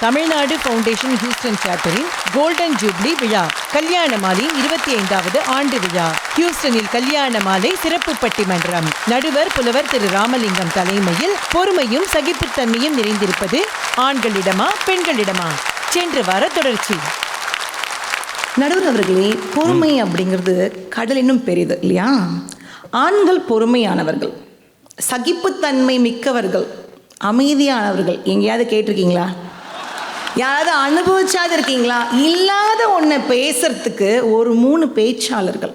Tamil Nadu foundation Houston சாப்டரின் golden jubilee விழா கல்யாண மாலையின் இருபத்தி ஐந்தாவது ஆண்டு விழா. ஹியூஸ்டனில் கல்யாண மாலை சிறப்பு பட்டிமன்றம். நடுவர் புலவர் திரு ராமலிங்கம் தலைமையில் பொறுமையும் சகிப்புத்தன்மையும் நிறைந்திருப்பது ஆண்களிடமா பெண்களிடமா? சென்ற வார தொடர்ச்சி. நடுவர் அவர்களே பொறுமை அப்படிங்கிறது கடல் இன்னும் பெரியது இல்லையா? ஆண்கள் பொறுமையானவர்கள் சகிப்புத்தன்மை மிக்கவர்கள் அமைதியானவர்கள். எங்கேயாவது கேட்டிருக்கீங்களா? யாராவது அனுபவிச்சாது இருக்கீங்களா இல்லாத ஒன்றை பேசுறதுக்கு ஒரு மூணு பேச்சாளர்கள்.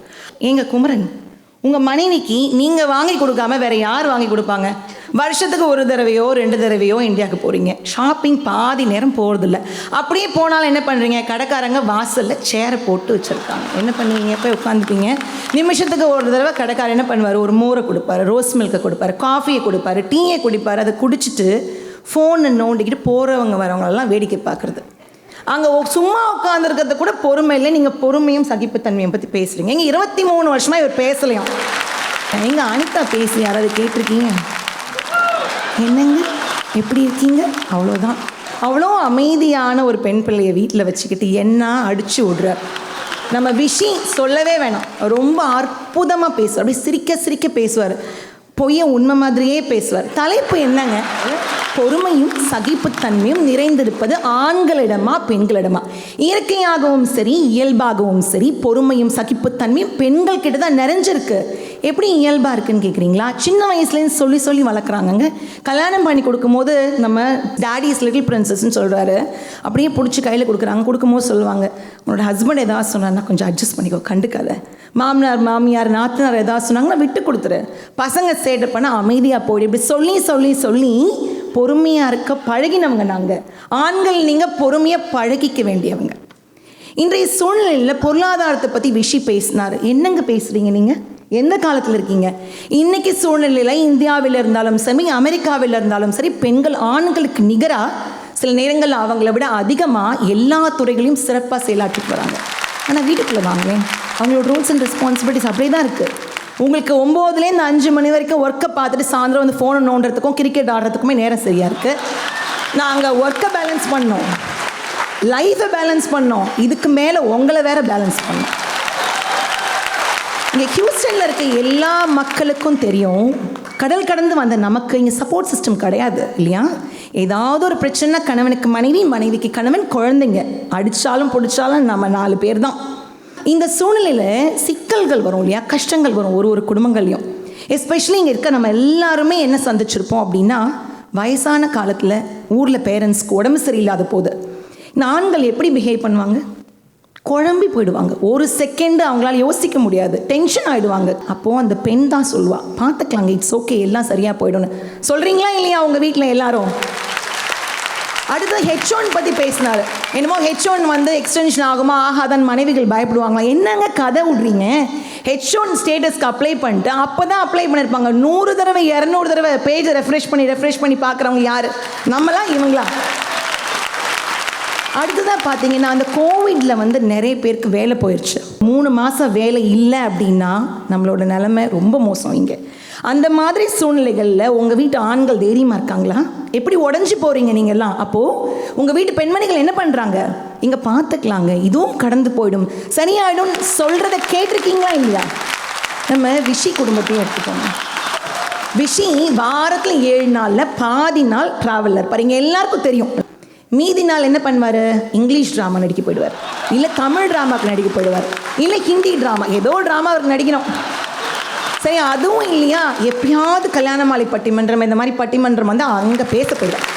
எங்கள் குமரன் உங்கள் மனைவிக்கு நீங்கள் வாங்கி கொடுக்காம வேற யார் வாங்கி கொடுப்பாங்க? வருஷத்துக்கு ஒரு தடவையோ ரெண்டு தடவையோ இந்தியாவுக்கு போகிறீங்க ஷாப்பிங் பாதி நேரம் போகிறதில்ல அப்படியே போனாலும் என்ன பண்ணுறீங்க கடைக்காரங்க வாசலில் சேரை போட்டு வச்சுருக்காங்க. என்ன பண்ணுவீங்க? போய் உட்காந்துப்பீங்க. நிமிஷத்துக்கு ஒரு தடவை கடைக்காரர் என்ன பண்ணுவார்? ஒரு மோரை கொடுப்பாரு ரோஸ் மில்கை கொடுப்பாரு காஃபியை கொடுப்பாரு டீயை குடிப்பாரு. அதை குடிச்சிட்டு ஃபோனை நோண்டிக்கிட்டு போகிறவங்க வரவங்களெல்லாம் வேடிக்கை பார்க்குறது. அங்கே சும்மா உட்காந்துருக்கிறத கூட பொறுமை இல்லை. நீங்கள் பொறுமையும் சகிப்புத்தன்மையும் பற்றி பேசுகிறீங்க இங்கே இருபத்தி மூணு வருஷமாக இவர் பேசலையாம். எங்க அனிதா பேசி யாராவது கேட்டிருக்கீங்க? என்னங்க? எப்படி இருக்கீங்க? அவ்வளோதான் அவ்வளோ அமைதியான ஒரு பெண் பிள்ளையை வீட்டில் வச்சுக்கிட்டு என்ன அடிச்சு விடுறார் நம்ம விஷி சொல்லவே வேணாம். ரொம்ப அற்புதமாக பேசுவார். அப்படியே சிரிக்க சிரிக்க பேசுவார். பொய்ய உண்மை மாதிரியே பேசுவார். தலைப்பு என்னங்க? பொறுமையும் சகிப்புத்தன்மையும் நிறைந்திருப்பது ஆண்களிடமா பெண்களிடமா? இயற்கையாகவும் சரி இயல்பாகவும் சரி பொறுமையும் சகிப்புத்தன்மையும் பெண்கள் கிட்ட தான் நிறைஞ்சிருக்கு. எப்படி இயல்பாக இருக்குன்னு கேட்குறீங்களா சின்ன வயசுலேருந்து சொல்லி சொல்லி வளர்க்குறாங்கங்க. கல்யாணம் பண்ணி கொடுக்கும்போது நம்ம டேடிஸ் லிட்டில் பிரின்சஸ்ன்னு சொல்கிறாரு அப்படியே பிடிச்சி கையில் கொடுக்குறாங்க. கொடுக்கும்போது சொல்லுவாங்க உன்னோட ஹஸ்பண்ட் எதாவது சொன்னார்னா கொஞ்சம் அட்ஜஸ்ட் பண்ணிக்கோ கண்டுக்காத. மாமனார் மாமியார் நாத்தனார் ஏதாவது சொன்னாங்கன்னா விட்டு கொடுத்துரு. பசங்க சேட்டை பண்ண அமைதியாக போயிடு. இப்படி சொல்லி சொல்லி சொல்லி பொறுமையாக இருக்க பழகினவங்க நாங்கள் ஆண்கள் நீங்கள் பொறுமையாக பழகிக்க வேண்டியவங்க. இன்றைய சூழ்நிலையில் பொருளாதாரத்தை பற்றி விஷி பேசினார். என்னங்க பேசுகிறீங்க நீங்கள் எந்த காலத்தில் இருக்கீங்க? இன்னைக்கு சூழ்நிலையில் இந்தியாவில் இருந்தாலும் சரி அமெரிக்காவில் இருந்தாலும் சரி பெண்கள் ஆண்களுக்கு நிகராக சில நேரங்களில் அவங்கள விட அதிகமாக எல்லா துறைகளையும் சிறப்பாக செயலாற்றிட்டு வராங்க. ஆனால் வீட்டுக்குள்ளே வாங்களேன் அவங்களோட ரூல்ஸ் அண்ட் ரெஸ்பான்சிபிலிட்டிஸ் அப்படியே தான் இருக்குது உங்களுக்கு ஒம்போதுலேருந்து அஞ்சு மணி வரைக்கும் ஒர்க்கை பார்த்துட்டு சாயந்தரம் வந்து ஃபோனை நோண்டுறதுக்கும் கிரிக்கெட் ஆடுறதுக்குமே நேரம் சரியாக இருக்குது நாங்கள் ஒர்க்கை பேலன்ஸ் பண்ணோம். லைஃப்பை பேலன்ஸ் பண்ணோம். இதுக்கு மேலே உங்களை வேற பேலன்ஸ் பண்ணோம். இங்கே ஹியூஸ்டனில் இருக்க எல்லா மக்களுக்கும் தெரியும் கடல் கடந்து வந்த நமக்கு இங்கே சப்போர்ட் சிஸ்டம் கிடையாது இல்லையா? ஏதாவது ஒரு பிரச்சனை கணவனுக்கு மனைவி மனைவிக்கு கணவன் குழந்தைங்க அடித்தாலும் பிடிச்சாலும் நம்ம நாலு பேர் தான் இந்த சூழ்நிலையில் சிக்கல்கள் வரும் இல்லையா? கஷ்டங்கள் வரும் ஒரு ஒரு குடும்பங்கள்லையும். எஸ்பெஷலி இங்கே இருக்க நம்ம எல்லாருமே என்ன சந்திச்சிருப்போம் அப்படின்னா வயசான காலத்தில் ஊரில் பேரண்ட்ஸ்க்கு உடம்பு சரியில்லாத போது இந்த ஆண்கள் எப்படி பிஹேவ் பண்ணுவாங்க? குழம்பி போயிடுவாங்க. ஒரு செகண்ட் அவங்களால யோசிக்க முடியாது. டென்ஷன் ஆகிடுவாங்க அப்போது அந்த பெண் தான் சொல்லுவா பார்த்துக்கலாங்க இட்ஸ் ஓகே எல்லாம் சரியாக போயிடும்னு. சொல்கிறீங்களா இல்லையா அவங்க வீட்டில் எல்லாரும்? அடுத்து ஹெச்ஓன் பற்றி பேசினார். என்னமோ ஹெச்ஓன் வந்து எக்ஸ்டென்ஷன் ஆகுமா ஆகாதான் மனைவிகள் பயப்படுவாங்களா? என்னங்க கதை விட்றீங்க? ஹெச்ஓன் ஸ்டேட்டஸ்க்கு அப்ளை பண்ணிட்டு அப்போ தான் அப்ளை பண்ணியிருப்பாங்க நூறு தடவை இரநூறு தடவை பேஜை ரெஃப்ரெஷ் பண்ணி ரெஃப்ரெஷ் பண்ணி பார்க்குறவங்க யார்? நம்மளாம் இவங்களா? அடுத்ததாக பார்த்தீங்கன்னா அந்த கோவிடில் வந்து நிறைய பேருக்கு வேலை போயிடுச்சு மூணு மாதம் வேலை இல்லை அப்படின்னா நம்மளோட நிலைமை ரொம்ப மோசம் இங்கே. அந்த மாதிரி சூழ்நிலைகளில் உங்கள் வீட்டு ஆண்கள் தைரியமாக இருக்காங்களா? எப்படி உடஞ்சி போகிறீங்க நீங்கள்லாம் அப்போது உங்கள் வீட்டு பெண்மணிகள் என்ன பண்ணுறாங்க இங்கே பார்த்துக்கலாங்க இதுவும் கடந்து போயிடும். சரியாயிடும் சொல்கிறத கேட்டிருக்கீங்களா இல்லையா? நம்ம விஷி குடும்பத்தையும் எடுத்துக்கோங்க. விஷி வாரத்தில் ஏழு நாளில் பாதி நாள் ட்ராவலர் பாருங்க எல்லாருக்கும் தெரியும். மீதி நாள் என்ன பண்ணுவார்? இங்கிலீஷ் ட்ராமா நடிக்க போயிடுவார். இல்லை தமிழ் ட்ராமாவுக்கு நடிக்க போயிடுவார். இல்லை ஹிந்தி ட்ராமா ஏதோ ட்ராமா அவருக்கு நடிக்கணும். சரி அதுவும் இல்லையா? எப்பயாவது கல்யாணமாலை பட்டிமன்றம் இந்த மாதிரி பட்டிமன்றம் வந்து அங்கே பேச போயிடுவார்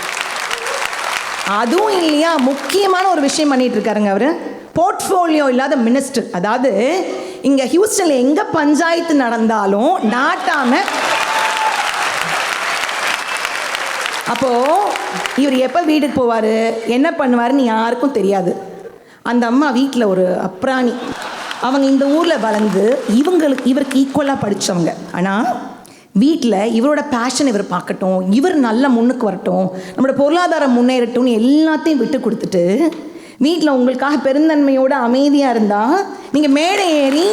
அதுவும் இல்லையா? முக்கியமான ஒரு விஷயம் பண்ணிட்டு இருக்காருங்க அவர். போர்ட்ஃபோலியோ இல்லாத மினிஸ்டர் அதாவது இங்கே ஹியூஸ்டனில் எங்கே பஞ்சாயத்து நடந்தாலும் நாட்டாமல் அப்போது இவர் எப்போ வீட்டுக்கு போவார்? என்ன பண்ணுவாருன்னு யாருக்கும் தெரியாது. அந்த அம்மா வீட்டில் ஒரு அப்ராணி. அவங்க இந்த ஊரில் வளர்ந்து இவங்களுக்கு இவருக்கு ஈக்குவலாக படித்தவங்க ஆனால் வீட்டில் இவரோட பேஷன் இவர் பார்க்கட்டும். இவர் நல்ல முன்னுக்கு வரட்டும். நம்மளோட பொருளாதாரம் முன்னேறட்டும்னு எல்லாத்தையும் விட்டு கொடுத்துட்டு வீட்டில் உங்களுக்காக பெருந்தன்மையோட அமைதியாக இருந்தால் நீங்கள் மேடை ஏறி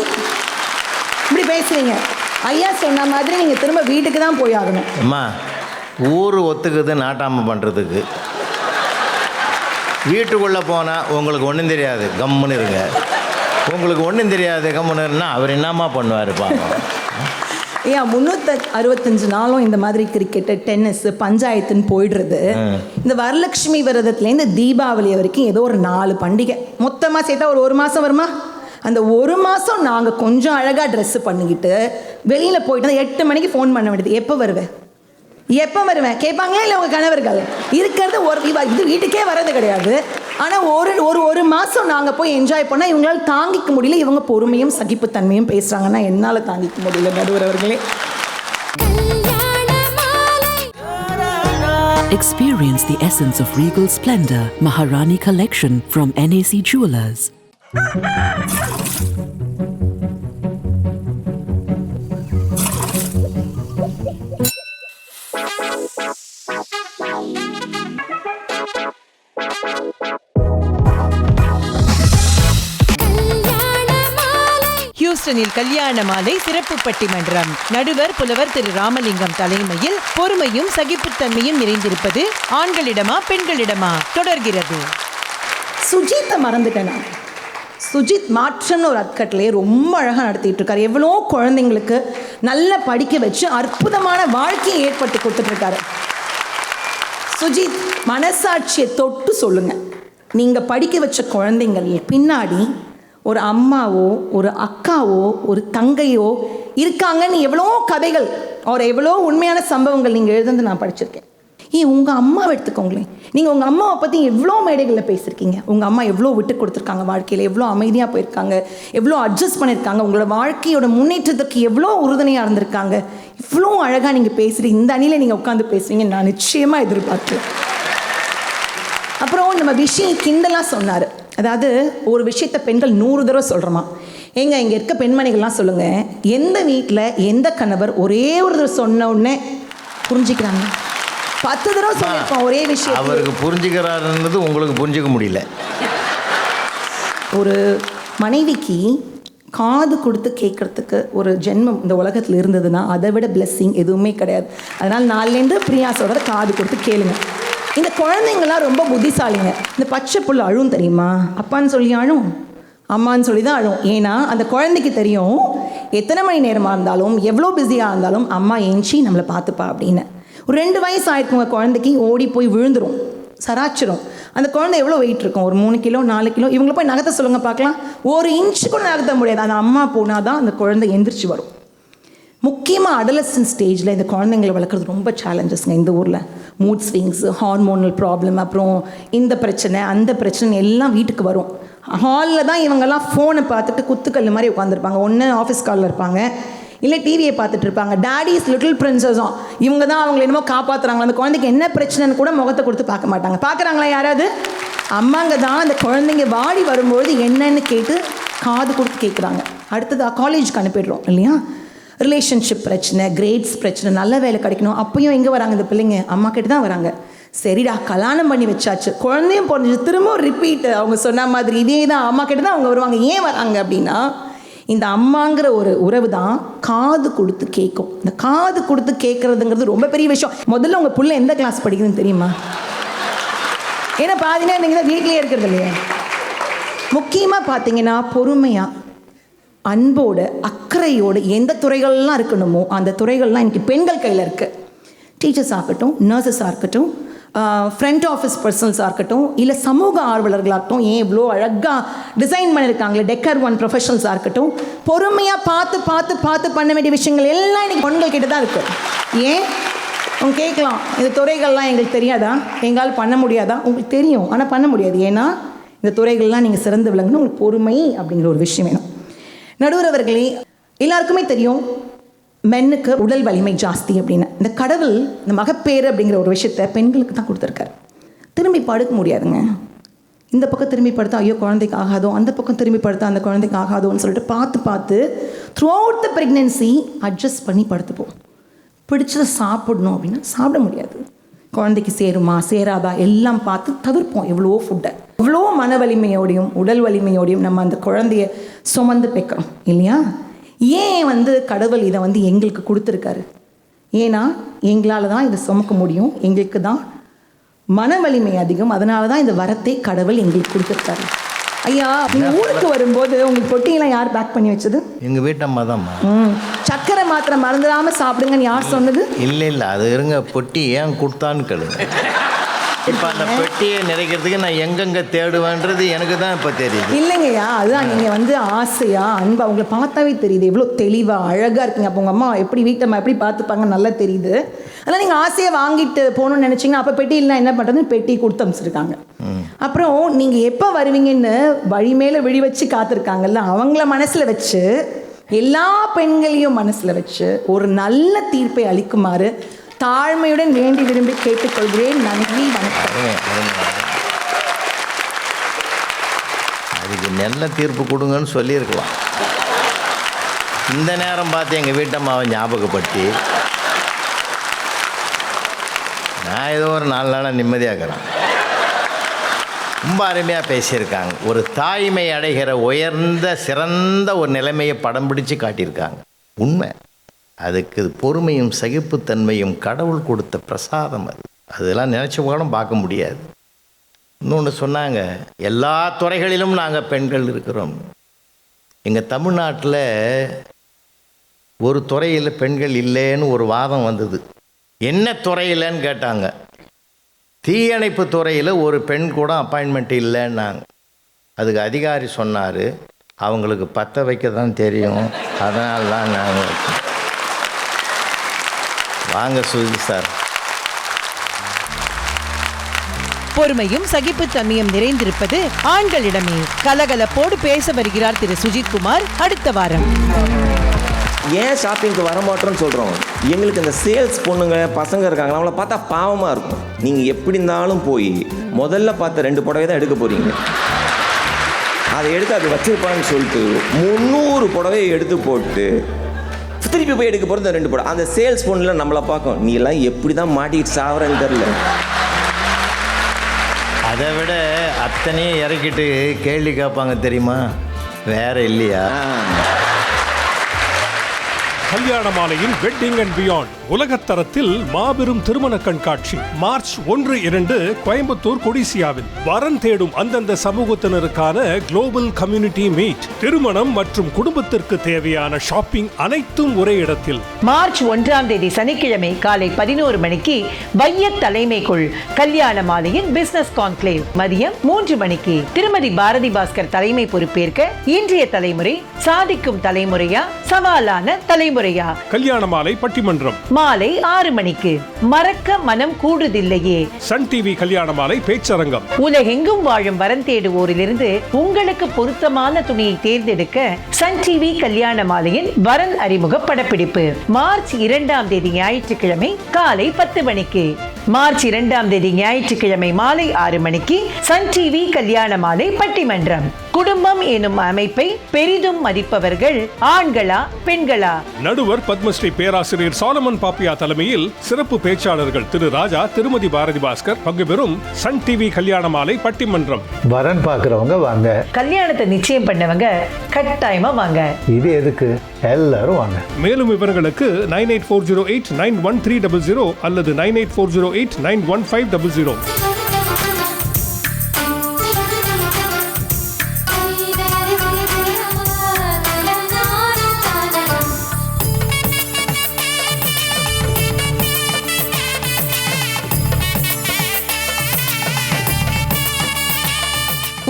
இப்படி பேசுவீங்க. ஐயா சொன்ன மாதிரி நீங்கள் திரும்ப வீட்டுக்கு தான் போய் ஆகணும். அம்மா ஊர் ஒத்துக்குது நாட்டாமல் பண்ணுறதுக்கு வீட்டுக்குள்ளே போனால் உங்களுக்கு ஒன்றும் தெரியாது கம்முன்னு இருங்க. உங்களுக்கு ஒன்றும் தெரியாது கம்முன்னு அவர் என்னம்மா பண்ணுவார் பாவம். ஏன் முந்நூற்றி அறுபத்தஞ்சு நாளும் இந்த மாதிரி கிரிக்கெட்டு டென்னிஸ் பஞ்சாயத்துன்னு போயிடுறது. இந்த வரலட்சுமி விரதத்துலேருந்து தீபாவளி வரைக்கும் ஏதோ ஒரு நாலு பண்டிகை. மொத்தமாக சேர்த்தா ஒரு ஒரு மாதம் வருமா? அந்த ஒரு மாதம் நாங்கள் கொஞ்சம் அழகாக ட்ரெஸ்ஸு பண்ணிக்கிட்டு வெளியில் போயிட்டு எட்டு மணிக்கு ஃபோன் பண்ண வேண்டியது. எப்போ வருவேன் எப்போ வருவேன்? கேட்பாங்களா இல்லை உங்கள் கணவர்கள்? இருக்கிறது ஒரு இவ- இது வீட்டுக்கே வர்றது கிடையாது. ஆனால் ஒரு ஒரு ஒரு மாதம் நாங்கள் போய் என்ஜாய் பண்ணால் இவங்களால் தாங்கிக்க முடியல. இவங்க பொறுமையும் சகிப்புத்தன்மையும் பேசுகிறாங்கன்னா என்னால் தாங்கிக்க முடியல நடுவர் அவர்களே. Experience the essence of regal splendor, Maharani Collection from NAC Jewelers. ஹியூஸ்டனில் கல்யாண மாலை சிறப்பு பட்டிமன்றம் நடுவர் புலவர் திரு ராமலிங்கம் தலைமையில் பொறுமையும் சகிப்புத்தன்மையும் நிறைந்திருப்பது ஆண்களிடமா பெண்களிடமா தொடர்கிறது. சுஜித்தை மறந்துட்டேன் சுஜித் மாற்றன்னு ஒரு அட்கட்லேயே ரொம்ப அழகாக நடத்திட்டு இருக்காரு எவ்வளோ குழந்தைங்களுக்கு நல்லா படிக்க வச்சு அற்புதமான வாழ்க்கையை ஏற்படுத்தி கொடுத்துட்ருக்காரு சுஜித் மனசாட்சியை தொட்டு சொல்லுங்கள் நீங்கள் படிக்க வச்ச குழந்தைங்கள் பின்னாடி ஒரு அம்மாவோ ஒரு அக்காவோ ஒரு தங்கையோ இருக்காங்கன்னு எவ்வளோ கதைகள் அவர் எவ்வளோ உண்மையான சம்பவங்கள் நீங்கள் எழுதுந்து நான் படிச்சிருக்கேன். ஏன் உங்கள் அம்மாவை எடுத்துக்கோங்களேன். நீங்கள் உங்கள் அம்மாவை பற்றி எவ்வளோ மேடைகளில் பேசியிருக்கீங்க உங்கள் அம்மா எவ்வளோ விட்டு கொடுத்துருக்காங்க வாழ்க்கையில்? எவ்வளோ அமைதியாக போயிருக்காங்க? எவ்வளோ அட்ஜஸ்ட் பண்ணியிருக்காங்க உங்களோட வாழ்க்கையோட முன்னேற்றத்துக்கு எவ்வளோ உறுதுணையாக இருந்திருக்காங்க? இவ்வளோ அழகாக நீங்கள் பேசுகிறீங்க இந்த அணியில் நீங்கள் உட்காந்து பேசுவீங்க நான் நிச்சயமாக எதிர்பார்க்குறேன். அப்புறம் நம்ம விஷயம் கிண்டலாக சொன்னார். அதாவது ஒரு விஷயத்தை பெண்கள் நூறு தடவை சொல்கிறோமா ஏங்க இங்கே இருக்க பெண்மணிகள்லாம் சொல்லுங்கள் எந்த வீட்டில் எந்த கணவர் ஒரே ஒரு தடவை சொன்ன உடனே புரிஞ்சுக்கிறாங்க. பத்து தடவை சொல்லியிருப்போம் ஒரே விஷயம் அவருக்கு புரிஞ்சுக்கிறாருன்றது உங்களுக்கு புரிஞ்சுக்க முடியல. ஒரு மனைவிக்கு காது கொடுத்து கேட்கறதுக்கு ஒரு ஜென்மம் இந்த உலகத்தில் இருந்ததுன்னா அதை விட blessing எதுவுமே கிடையாது. அதனால் நாலுலேருந்து பிரியா சொல்கிறத காது கொடுத்து கேளுங்க. இந்த குழந்தைங்களாம் ரொம்ப புத்திசாலிங்க. இந்த பச்சை புல் அழும் தெரியுமா? அப்பான்னு சொல்லி அழும். அம்மான்னு சொல்லி தான் அழும். ஏன்னா அந்த குழந்தைக்கு தெரியும் எத்தனை மணி நேரமாக இருந்தாலும் எவ்வளோ பிஸியாக இருந்தாலும் அம்மா ஏஞ்சி நம்மளை பார்த்துப்பா அப்படின்னு. ஒரு ரெண்டு வயசு ஆயிருக்குங்க குழந்தைக்கு ஓடி போய் விழுந்துடும் சராச்சிரும். அந்த குழந்தை எவ்வளோ வெயிட் இருக்கும்? ஒரு மூணு கிலோ நாலு கிலோ? இவங்களை போய் நகர்த்த சொல்லுங்க பார்க்கலாம். ஒரு இன்ச்சு கூட நகர்த்த முடியாது. அந்த அம்மா போனால் தான் அந்த குழந்தை எந்திரிச்சு வரும். முக்கியமாக அடலசன் ஸ்டேஜில் இந்த குழந்தைங்களை வளர்க்குறது ரொம்ப சேலஞ்சஸ்ங்க இந்த ஊரில். மூட் ஸ்விங்ஸ் ஹார்மோனல் ப்ராப்ளம் அப்புறம் இந்த பிரச்சனை அந்த பிரச்சனை எல்லாம் வீட்டுக்கு வரும். ஹாலில் தான் இவங்கெல்லாம் ஃபோனை பார்த்துட்டு குத்துக்கல் மாதிரி உட்காந்துருப்பாங்க ஒன்று ஆஃபீஸ் காலில் இருப்பாங்க. இல்லை டிவியை பார்த்துட்டு இருப்பாங்க. டேடிஸ் லிட்டில் பிரின்சஸும் இவங்க தான் அவங்களை என்னமோ காப்பாற்றுறாங்க அந்த குழந்தைக்கு என்ன பிரச்சனைன்னு கூட முகத்தை கொடுத்து பார்க்க மாட்டாங்க. பார்க்குறாங்களா யாராவது? அம்மாங்க தான் அந்த குழந்தைங்க வாடி வரும்பொழுது என்னன்னு கேட்டு காது கொடுத்து கேட்குறாங்க அடுத்தது காலேஜுக்கு அனுப்பிடுறோம் இல்லையா? ரிலேஷன்ஷிப் பிரச்சனை கிரேட்ஸ் பிரச்சனை நல்ல வேலை கிடைக்கணும். அப்பயும் எங்கே வராங்க இந்த பிள்ளைங்க? அம்மா கிட்ட தான் வராங்க. சரிடா கல்யாணம் பண்ணி வச்சாச்சு. குழந்தையும் பிறந்துச்சு. திரும்ப ரிப்பீட் அவங்க சொன்ன மாதிரி இதே தான் அம்மா கிட்ட தான் அவங்க வருவாங்க. ஏன் வராங்க அப்படின்னா இந்த அம்மாங்கிற ஒரு உறவு தான் காது கொடுத்து கேட்கும் இந்த காது கொடுத்து கேட்குறதுங்கிறது ரொம்ப பெரிய விஷயம். முதல்ல உங்கள் புள்ள எந்த கிளாஸ் படிக்குதுன்னு தெரியுமா? ஏன்னா பாதி நேரம் நீங்கள் தான் வீட்லேயே இருக்கிறது இல்லையா. முக்கியமாக பார்த்தீங்கன்னா பொறுமையாக அன்போடு அக்கறையோடு எந்த துறைகள்லாம் இருக்கணுமோ அந்த துறைகள்லாம் இன்னைக்கு பெண்கள் கையில் இருக்குது டீச்சர்ஸ் ஆகட்டும் நர்சஸாக இருக்கட்டும் ஃப்ரண்ட் ஆஃபீஸ் பர்சன்ஸாக இருக்கட்டும் இல்லை சமூக ஆர்வலர்களாகட்டும் ஏன் இவ்வளோ அழகாக டிசைன் பண்ணியிருக்காங்களே டெக்கர் ஒன் ப்ரொஃபஷனல்ஸாக இருக்கட்டும் பொறுமையாக பார்த்து பார்த்து பார்த்து பண்ண வேண்டிய விஷயங்கள் எல்லாம் இன்னைக்கு பெண்கள் கிட்ட தான் இருக்குது ஏன்? அவங்க கேட்கலாம் இந்த துறைகள்லாம் எங்களுக்கு தெரியாதா? எங்களால் பண்ண முடியாதா? உங்களுக்கு தெரியும். ஆனால் பண்ண முடியாது. ஏன்னா இந்த துறைகள்லாம் நீங்கள் சிறந்து விளங்கணும். உங்களுக்கு பொறுமை அப்படிங்கிற ஒரு விஷயம் வேணும். நடுவர் அவர்களே எல்லாருக்குமே தெரியும் மென்னுக்கு உடல் வலிமை ஜாஸ்தி அப்படின்னு. இந்த கடவுள் இந்த மகப்பேறு அப்படிங்கிற ஒரு விஷயத்த பெண்களுக்கு தான் கொடுத்துருக்காரு. திரும்பி படுக்க முடியாதுங்க. இந்த பக்கம் திரும்பி படுத்தா ஐயோ குழந்தைக்கு ஆகாதோ அந்த பக்கம் திரும்பி படுத்தா அந்த குழந்தைக்கு ஆகாதோன்னு சொல்லிட்டு பார்த்து பார்த்து throughout the pregnancy adjust பண்ணி படுத்துப்போம். பிடிச்சதை சாப்பிடணும் அப்படின்னா சாப்பிட முடியாது. குழந்தைக்கு சேருமா சேராதா எல்லாம் பார்த்து தவிர்ப்போம் எவ்வளோ ஃபுட்டை எவ்வளோ மன வலிமையோடையும் உடல் வலிமையோடையும் நம்ம அந்த குழந்தைய சுமந்து பெக்கிறோம் இல்லையா? ஏன் வந்து கடவுள் இதை வந்து எங்களுக்கு கொடுத்துருக்காரு? ஏன்னா எங்களால் தான் இதை சுமக்க முடியும். எங்களுக்கு தான் மன வலிமை அதிகம். அதனால தான் இந்த வரத்தை கடவுள் எங்களுக்கு கொடுத்துருக்காரு. ஐயா நீங்க ஊருக்கு வரும்போது உங்களுக்கு பொட்டியெல்லாம் யார் பேக் பண்ணி வச்சது? எங்கள் வீட்டம்மா தான்மா. ம். சக்கரை மாத்திரை மறந்துடாம சாப்பிடுங்கன்னு யார் சொன்னது? இல்லை இல்லை. அது இருங்க பொட்டி ஏன் கொடுத்தான்னு கேளுங்க இப்போ அந்த பெட்டியை நிறைக்கிறதுக்கு நான் எங்கெங்கே தேடுவேன்றது எனக்கு தான் இப்போ தெரியுது. இல்லைங்கய்யா அதுதான் நீங்க வந்து ஆசையா அன்பா உங்களை பார்த்தாவே தெரியுது. எவ்வளோ தெளிவா அழகா இருக்கீங்க. அப்போ உங்க அம்மா எப்படி வீட்டம்மா எப்படி பார்த்துப்பாங்க நல்லா தெரியுது. அதனால் நீங்க ஆசையை வாங்கிட்டு போகணும்னு நினைச்சீங்கன்னா அப்போ பெட்டி இல்லைன்னா என்ன பண்றதுன்னு பெட்டி கொடுத்து அனுப்பிச்சிருக்காங்க அப்புறம் நீங்க எப்போ வருவீங்கன்னு வழி மேல விழி வச்சு காத்திருக்காங்கல்ல அவங்கள மனசுல வச்சு எல்லா பெண்களையும் மனசுல வச்சு ஒரு நல்ல தீர்ப்பை அளிக்குமாறு தாழ்மையுடன் வேண்டி விரும்பி கேட்டுக்கொள்கிறேன். நன்றி வணக்கம். அதுக்கு நல்ல தீர்ப்பு கொடுங்கன்னு சொல்லியிருக்கலாம். இந்த நேரம் பார்த்து எங்கள் வீட்டம்மாவை ஞாபகப்படுத்தி நான் ஏதோ ஒரு நாலு நாளாக நிம்மதியாகிறேன் ரொம்ப அருமையாக பேசியிருக்காங்க. ஒரு தாய்மை அடைகிற உயர்ந்த சிறந்த ஒரு நிலைமையை படம் பிடிச்சு காட்டியிருக்காங்க. உண்மை. அதுக்கு பொறுமையும் சகிப்புத்தன்மையும் கடவுள் கொடுத்த பிரசாதம் அது. அதெல்லாம் நினச்ச கூட பார்க்க முடியாது. இன்னொன்று சொன்னாங்க எல்லா துறைகளிலும் நாங்கள் பெண்கள் இருக்கிறோம். எங்கள் தமிழ்நாட்டில் ஒரு துறையில் பெண்கள் இல்லைன்னு ஒரு வாதம் வந்தது. என்ன துறையிலன்னு கேட்டாங்க. தீயணைப்பு துறையில் ஒரு பெண் கூட அப்பாயின்மெண்ட் இல்லைன்னாங்க. அதுக்கு அதிகாரி சொன்னார் அவங்களுக்கு பற்ற வைக்க தான் தெரியும். அதனால தான் நாங்கள் வாங்க சுஜி சார். பொறுமையும் சகிப்புத்தன்மையும் நிறைந்திருப்பது ஆண்களிடமே. கலகலப்போடு பேச வருகிறார் திரு சுஜித் குமார் அடுத்த வாரம். ஏன் ஷாப்பிங்க்கு வர மாட்டோம்னு சொல்கிறோம் எங்களுக்கு இந்த சேல்ஸ் பொண்ணுங்க பசங்க இருக்காங்க அவங்கள பார்த்தா பாவமாக இருக்கும். நீங்கள் எப்படி இருந்தாலும் போய் முதல்ல பார்த்த ரெண்டு புடவை தான் எடுக்க போகிறீங்க அதை எடுத்து அது வச்சிருப்பான்னு சொல்லிட்டு முந்நூறு புடவையை எடுத்து போட்டு திருப்பி போய் எடுக்க போகிறது ரெண்டு புடவை அந்த சேல்ஸ் பொண்ணில் நம்மளை பார்க்கும். நீ எல்லாம் எப்படி தான் மாட்டிக்கிட்டு சாவறேன்னு தெரில அதை விட அத்தனையும் இறக்கிட்டு கேள்வி கேட்பாங்க தெரியுமா? வேற இல்லையா? கல்யாண மாலையில் வெட்டிங் அண்ட் பியாண்ட் உலகத்தரத்தில் மாபெரும் திருமண கண்காட்சி. மார்ச் ஒன்று இரண்டு கோயம்புத்தூர் கொடிசியாவில். வரன் தேடும் அந்தந்த சமூகத்தினருக்கான குளோபல் கம்யூனிட்டி மீட் திருமணம் மற்றும் குடும்பத்திற்கு தேவையான ஷாப்பிங் அனைத்தும் ஒரே இடத்தில். மார்ச் ஒன்றாம் தேதி சனிக்கிழமை காலை பதினோரு மணிக்கு வைய தலைமைக்குள் கல்யாண மாலையின் பிசினஸ் கான்க்ளேவ் மதியம் மூன்று மணிக்கு திருமதி பாரதி பாஸ்கர் தலைமை பொறுப்பேற்க இன்றைய தலைமுறை சாதிக்கும் தலைமுறையா? சவாலான தலைமுறை. தலைமுறையா கல்யாண மாலை பட்டிமன்றம். மாலை ஆறு மணிக்கு. மறக்க மனம் கூடுதில்லையே. சன் டிவி கல்யாண மாலை பேச்சரங்கம். உலகெங்கும் வாழும் வரம் தேடுவோரிலிருந்து உங்களுக்கு பொருத்தமான துணியை தேர்ந்தெடுக்க சன் டிவி கல்யாண மாலையின் வரன் அறிமுக படப்பிடிப்பு. மார்ச் இரண்டாம் தேதி ஞாயிற்றுக்கிழமை காலை பத்து மணிக்கு. மார்ச் இரண்டாம் தேதி ஞாயிற்றுக்கிழமை மாலை ஆறு மணிக்கு சன் டிவி கல்யாண மாலை பட்டிமன்றம். குடும்பம் எனும் அமைப்பை பெரிதும் மதிப்பவர்கள் ஆண்களா பெண்களா? நடுவர் பத்மஸ்ரீ பேராசிரியர் சாலமன் பாப்பியா தலைமையில் சிறப்பு பேச்சாளர்கள் திரு ராஜா திருமதி பாரதி பாஸ்கர் பங்கு பெறும் சன் டிவி கல்யாண மாலை பட்டிமன்றம். வரன் பார்க்குறவங்க வாங்க. கல்யாணத்தை நிச்சயம் பண்ணவங்க கட்டாயமா வாங்க. இது எதுக்கு? எல்லாரும் வாங்க. மேலும் விவரங்களுக்கு nine eight four zero eight nine one three double zero அல்லது nine eight four zero eight nine one five double zero.